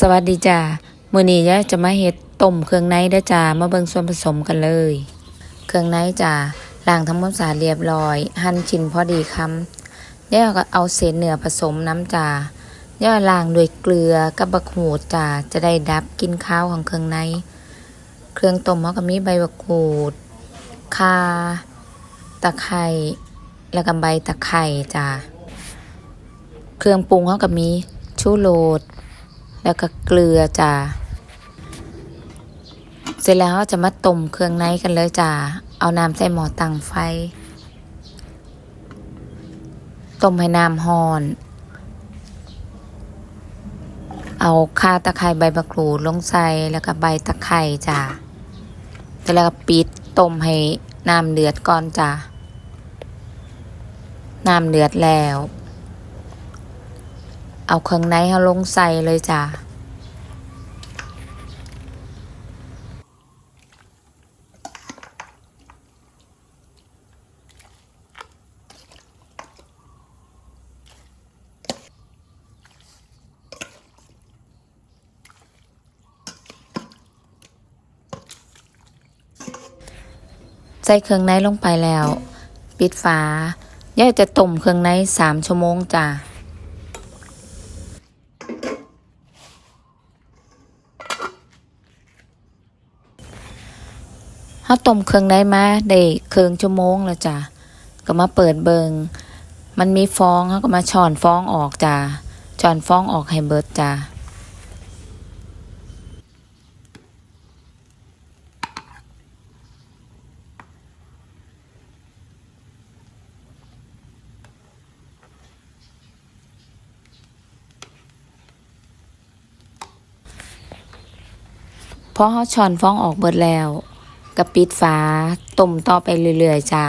สวัสดีจ้ามื้อนี้ยายจะมาเฮ็ดต้มเครื่องในด้จ้ามาเบิ่งส่วนผสมกันเลย เครื่องในจ้าล้างทำความสะอาดเรียบร้อย หั่นชิ้นพอดีคำยายก็เอาเศษเนื้อผสมน้ำจ้ายายล้างด้วยเกลือกับบักหูดจ้าจะได้ดับกลินข้าวของเครื่องใน เครื่องต้มเขาก็มีใบบักหูดข่าตะไคร้แล้วก็ใบตะไคร้จ้าเครื่องปรุงเขาก็มีชูโรส แล้วก็เกลือจ้าเสร็จแล้วจะมาต้มเครื่องในกันเลยจ้าเอาน้ำใส่หม้อตั้งไฟต้มให้น้ำฮ้อน เอาข่าตะไคร้ใบมะกรูดลงใส่แล้วก็ใบตะไคร้จ้าเสร็จแล้วก็ปิดต้มให้น้ำเดือดก่อนจ้าน้ำเดือดแล้ว เอาเครื่องในเขาลงใส่เลยจ้ะใส่เครื่องในลงไปแล้ว ปิดฝาย่าจะต้มเครื่องในสามชั่วโมงจ้ะ เขาต้มเครื่องได้มาได้ครึ่งชั่วโมงแล้วจ้ะก็มาเปิดเบิงมันมีฟองเขาก็มาช้อนฟองออกจ้ะช้อนฟองออกให้เบิดจ้ะพอเขาช้อนฟองออกเบิดแล้ว ก็ปิดฝาต้มต่อไปเรื่อยๆจ้า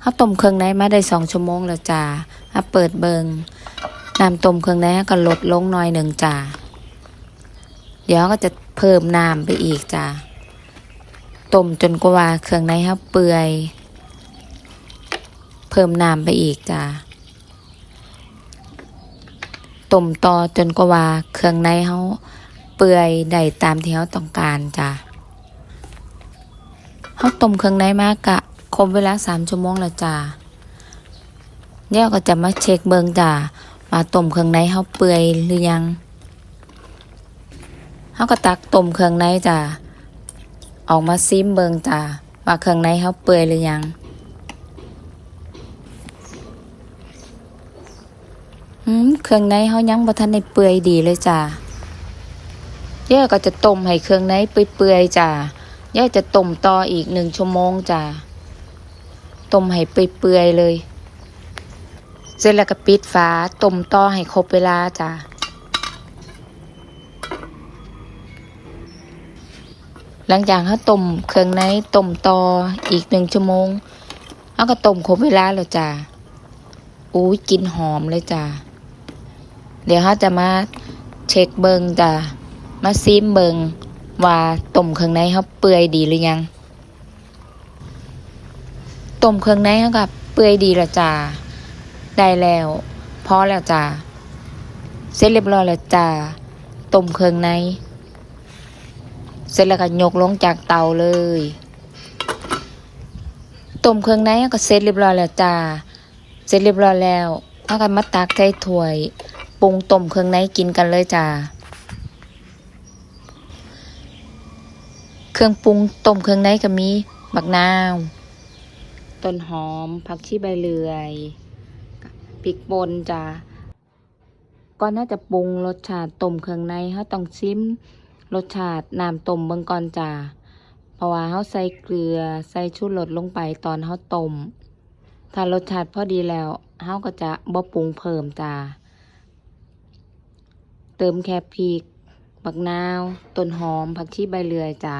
เขาต้มเครื่องในมาได้สองชั่วโมงแล้วจ้ามาเปิดเบิงน้ำต้มเครื่องในก็ลดลงหน่อยหนึ่งจ้าเดี๋ยวก็จะเพิ่มน้ำไปอีกจ้าต้มจนกว่าเครื่องในเขาเปื่อย เพิ่มน้ำไปอีกจ้า ต้มต่อจนกว่าเครื่องในเขาเปื่อยได้ตามที่เขาต้องการจ้ะเขาต้มเครื่องในมากกะครบเวลาสามชั่วโมงแล้วจ้ะเนี่ยก็จะมาเช็คเบิงจ้ะว่าต้มเครื่องในเขาเปื่อยหรือยังเขาก็ตักต้มเครื่องในจ้ะออกมาซิมเบิงจ้ะว่าเครื่องในเขาเปื่อยหรือยัง อืม เครื่องในเขายังบ่ทันได้เปื่อยดีเลยจ้ะย่าก็จะต้มให้เครื่องในเปื่อยๆจ้ะย่าจะต้มต่ออีกหนึ่งชั่วโมงจ้ะต้มให้เปื่อยๆเลย เสร็จแล้วก็ปิดฝาต้มต่อให้ครบเวลาจ้ะหลังจากเขาต้มเครื่องในต้มต่ออีกหนึ่งชั่วโมงเขาก็ต้มครบเวลาแล้วจ้ะอุ้ยกลินหอมเลยจ้ะ เดี๋ยวเขาจะมาเช็คเบิงจ้ะมาซิมเบิงว่าต้มเครื่องในเขาเปื่อยดีหรือยังต้มเครื่องในเขากับเปื่อยดีแล้วจ้ะได้แล้วพอแล้วจ้ะเสร็จเรียบร้อยแล้วจ้ะต้มเครื่องในเสร็จแล้วก็ยกลงจากเตาเลยต้มเครื่องในเขาก็เสร็จเรียบร้อยแล้วจ้ะเสร็จเรียบร้อยแล้วเอากันมาตักใส่ถ้วย ปรุงต้มเครื่องในกินกันเลยจ้าเครื่องปรุงต้มเครื่องในก็มีบักนาวต้นหอมผักชีใบเลื่อยพริกป่นจ้าก่อนน่าจะปรุงรสชาติต้มเครื่องในเขาต้องชิมรสชาติน้ำต้มเบิ่งก่อนจ้าเพราะว่าเขาใส่เกลือใส่ชูรสลงไปตอนเขาต้มถ้ารสชาติพอดีแล้วเฮาก็จะบ่ปรุงเพิ่มจ้า เติมแค่พริกบักนาว ต้นหอม ผักชีใบเลื่อยจ้า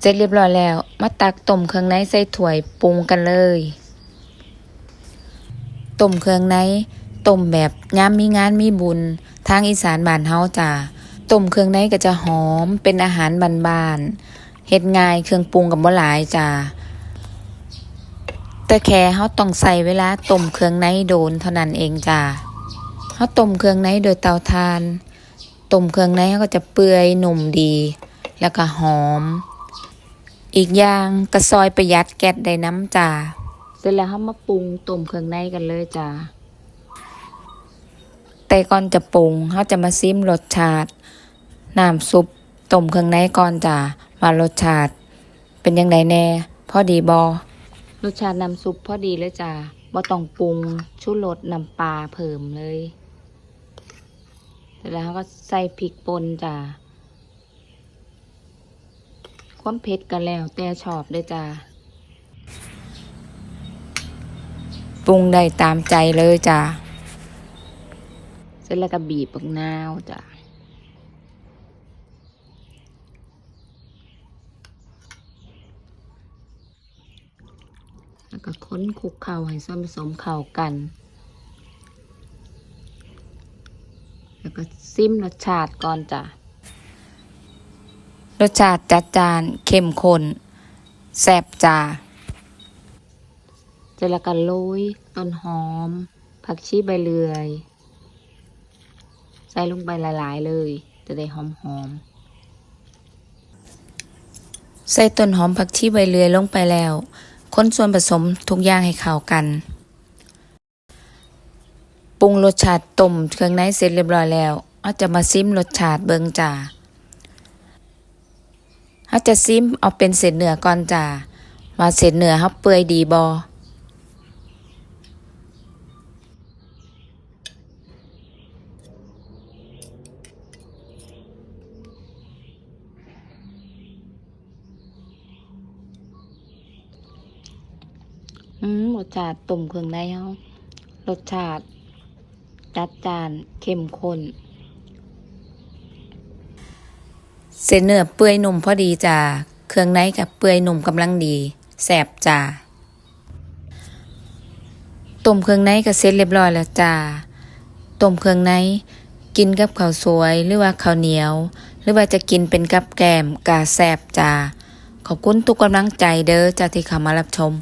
เสร็จเรียบร้อยแล้ว มาตักต้มเครื่องในใส่ถ้วยปรุงกันเลยต้มเครื่องในต้มแบบยามมีงานมีบุญ ทางอีสานบ้านเฮาจ้าต้มเครื่องในก็จะหอมเป็นอาหารบ้านๆเฮ็ดง่ายเครื่องปรุงกับบ่หลายจ้าแต่แค่เฮาต้องใส่เวลาต้มเครื่องในโดนเท่านั้นเองจ้า เฮาต้มเครื่องในโดยเตาถ่านต้มเครื่องในเฮาก็จะเปื่อยหนุ่มดี แล้วก็หอม อีกอย่างก็ซอยประหยัดแก๊สได้น้ำจ้าเสร็จแล้วเฮามาปรุงต้มเครื่องในกันเลยจ้าแต่ก่อนจะปรุงเขาจะมาซิมรสชาติน้ำซุปต้มเครื่องในก่อนจ้ะว่ารสชาติ เป็นยังไงแน่พอดีบอรสชาติน้ำซุปพอดีเลยจ้ะบ่ต้องปรุงชูรสน้ำปลาเพิ่มเลยเส ร็จแล้วก็ใส่พริกป่นจ้ะความเผ็ดกันแล้ว แต่ชอบเลยจ้ะปรุงได้ตามใจเลยจ้ะเสร็จแล้วก็บีบบักนาวจ้ะแล้วก็ค้นคลุกเข่าให้ส่วนผสมเข้ากัน แล้ว ก็ซิมรสชาติก่อนจ้ะ รสชาติจัดจานเข้มข้นแซ่บจ้าเสร็จแล้วก็โรยต้นหอม ผักชีใบเลื่อย ใส่ลงไปหลายๆเลย จะได้หอมหอมๆใส่ต้นหอมผักชีใบเลื่อยลงไปแล้ว คนส่วนผสมทุกอย่างให้เข้ากัน ปรุงรสชาติต้มเครื่องในเสร็จเรียบร้อยแล้วเอาจะมาซิมรสชาติเบิงจ่าเขาจะซิมเอาเป็นเศษเนื้อก่อนจ่าว่าเศษเนื้อเขาเปื่อยดีบออืมรสชาติต้มเครื่องในเฮารสชาติ จัดจานเข้มข้น เส้นเนื้อเปื่อยนุ่มพอดีจ้าเครื่องในกับเปื่อยนุ่มกำลังดีแสบจ้าต้มเครื่องในก็เสร็จเรียบร้อยแล้วจ้าต้มเครื่องในกินกับข้าวสวยหรือว่าข้าวเหนียว หรือว่าจะกินเป็นกับแกมกาแสบจ้าขอบคุณทุกกำลังใจเด้อจ้าที่เข้ามารับชม